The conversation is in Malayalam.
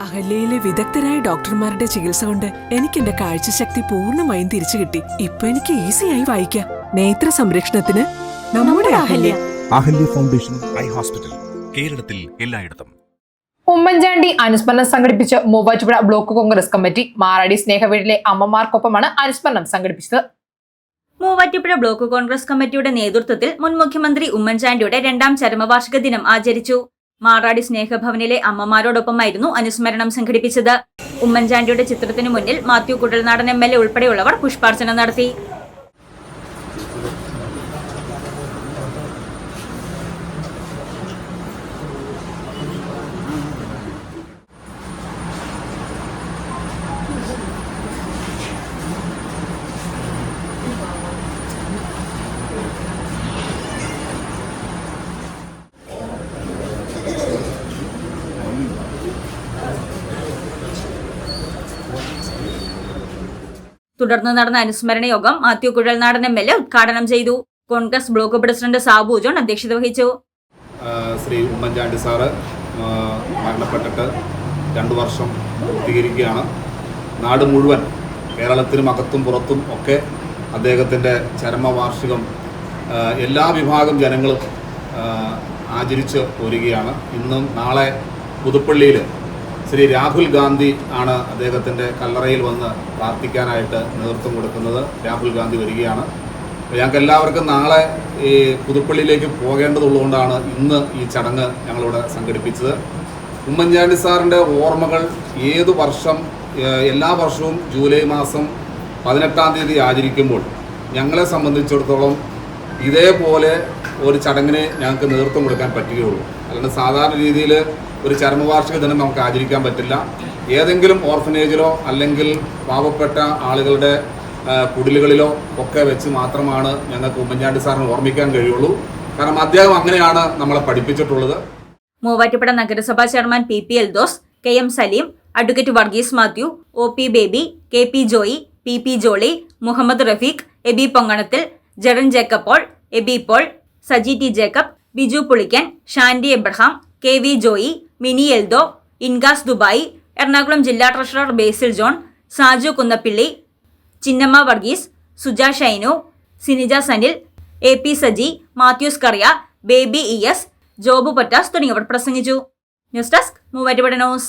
അഹല്യയിലെ വിദഗ്ധരായ ഡോക്ടർമാരുടെ ചികിത്സ കൊണ്ട് എനിക്ക് എന്റെ കാഴ്ചശക്തി പൂർണമായും തിരിച്ചു കിട്ടി. ഇപ്പൊ എനിക്ക് ഈസിയായി വായിക്കാം. നേത്ര സംരക്ഷണത്തിന് നമ്മുടെ Ahalya. Ahalya foundation eye hospital കേരളത്തിൽ എല്ലായിടത്തും. ഉമ്മൻചാണ്ടി അനുസ്മരണം സംഘടിപ്പിച്ച മൂവാറ്റുപുഴ ബ്ലോക്ക് കോൺഗ്രസ് കമ്മിറ്റി മാറാടി സ്നേഹവീടിലെ അമ്മമാർക്കൊപ്പമാണ് അനുസ്മരണം സംഘടിപ്പിച്ചത്. മൂവാറ്റുപുഴ ബ്ലോക്ക് കോൺഗ്രസ് കമ്മിറ്റിയുടെ നേതൃത്വത്തിൽ മുൻ മുഖ്യമന്ത്രി ഉമ്മൻചാണ്ടിയുടെ രണ്ടാം ചരമവാർഷിക ദിനം ആചരിച്ചു. മാറാടി സ്നേഹഭവനിലെ അമ്മമാരോടൊപ്പമായിരുന്നു അനുസ്മരണം സംഘടിപ്പിച്ചത്. ഉമ്മൻചാണ്ടിയുടെ ചിത്രത്തിനു മുന്നിൽ Mathew Kudalnadan M L A ഉൾപ്പെടെയുള്ളവർ പുഷ്പാർച്ചന നടത്തി. തുടർന്ന് നടന്ന അനുസ്മരണ യോഗം Mathew Kuzhalnadan M L A ഉദ്ഘാടനം ചെയ്തു. കോൺഗ്രസ് ബ്ലോക്ക് പ്രസിഡന്റ് സാബു ജോൺ അധ്യക്ഷത വഹിച്ചു. ശ്രീ ഉമ്മൻചാണ്ടി സാറ് മരണപ്പെട്ടിട്ട് രണ്ടു വർഷം പൂർത്തീകരിക്കുകയാണ്. നാട് മുഴുവൻ കേരളത്തിനും അകത്തും പുറത്തും ഒക്കെ അദ്ദേഹത്തിന്റെ ചരമവാർഷികം എല്ലാ വിഭാഗം ജനങ്ങളും ആചരിച്ച് പോരുകയാണ്. ഇന്നും നാളെ പുതുപ്പള്ളിയിൽ ശ്രീ രാഹുൽ ഗാന്ധി ആണ് അദ്ദേഹത്തിന്റെ കല്ലറയിൽ വന്ന് പ്രാർത്ഥിക്കാനായിട്ട് നേതൃത്വം കൊടുക്കുന്നത്. രാഹുൽ ഗാന്ധി വരികയാണ്. ഞങ്ങൾക്ക് എല്ലാവർക്കും നാളെ ഈ പുതുപ്പള്ളിയിലേക്ക് പോകേണ്ടതുള്ളതുകൊണ്ടാണ് ഇന്ന് ഈ ചടങ്ങ് ഞങ്ങളിവിടെ സംഘടിപ്പിച്ചത്. ഉമ്മൻചാണ്ടി സാറിന്റെ ഓർമ്മകൾ ഏതു വർഷം എല്ലാ വർഷവും ജൂലൈ മാസം പതിനെട്ടാം തീയതി ആചരിക്കുമ്പോൾ ഞങ്ങളെ സംബന്ധിച്ചിടത്തോളം ഇതേപോലെ ഒരു ചടങ്ങിന് ഞങ്ങൾക്ക് നേതൃത്വം കൊടുക്കാൻ പറ്റുകയുള്ളൂ. അല്ലാണ്ട് സാധാരണ രീതിയിൽ ഒരു ചരമവാർഷിക ദിനം നമുക്ക് ആചരിക്കാൻ പറ്റില്ല. ഏതെങ്കിലും ഓർഫനേജിലോ അല്ലെങ്കിൽ പാവപ്പെട്ട ആളുകളുടെ കുടിലുകളിലോ ഒക്കെ വെച്ച് മാത്രമാണ് ഞങ്ങൾക്ക് ഉമ്മൻചാണ്ടി സാറിന് ഓർമ്മിക്കാൻ കഴിയുള്ളൂ. കാരണം അദ്ദേഹം അങ്ങനെയാണ് നമ്മളെ പഠിപ്പിച്ചിട്ടുള്ളത്. മൂവാറ്റുപുഴ നഗരസഭാ chairman P P Eldhose K M Saleem advocate Varghese Mathew O P Baby K P Joy P P Jolly Muhammad Rafeeq Abi Ponganathil Jeren Jacob Paul Abi Paul Saji T Jacob Biju Pulickan Shandy Abraham K V Joy Mini Eldho ഇൻഗാസ് Dubai Ernakulam ജില്ലാ treasurer Basil John Saju Kunnappilly Chinnamma Varghese Suja Shainu Sinija Sanil A P Saji Mathews Kariya Baby E S Jobu Pattas തുടങ്ങിയവർ പ്രസംഗിച്ചു. News desk മൂവാറ്റുപടനോസ്